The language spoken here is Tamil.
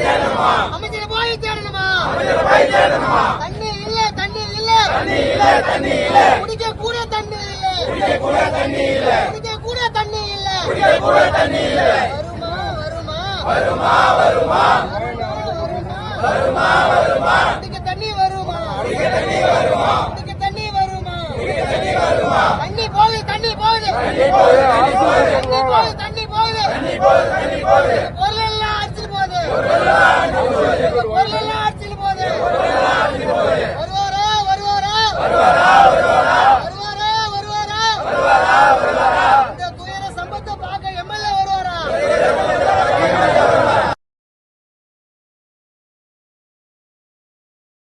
அமைச்சர் போய் தேடணுமா? தண்ணி இல்ல தண்ணி இல்ல. தண்ணி இல்ல தண்ணி இல்ல. குடிக்க கூட தண்ணி இல்ல. குடிக்க கூட தண்ணி இல்ல குடிக்க கூட தண்ணி இல்ல குடிக்க கூட தண்ணி இல்ல வருமா வருமா? வருமா வருமா? வருமா வருமா குடிக்க தண்ணி வருமா? குடிக்க தண்ணி வருமா? குடிக்க தண்ணி வருமா குடிக்க தண்ணி வருமா தண்ணி போகுது தண்ணி போகுது தண்ணி போகுது தண்ணி போகுது. தண்ணி போகுது தண்ணி போகுது. தண்ணி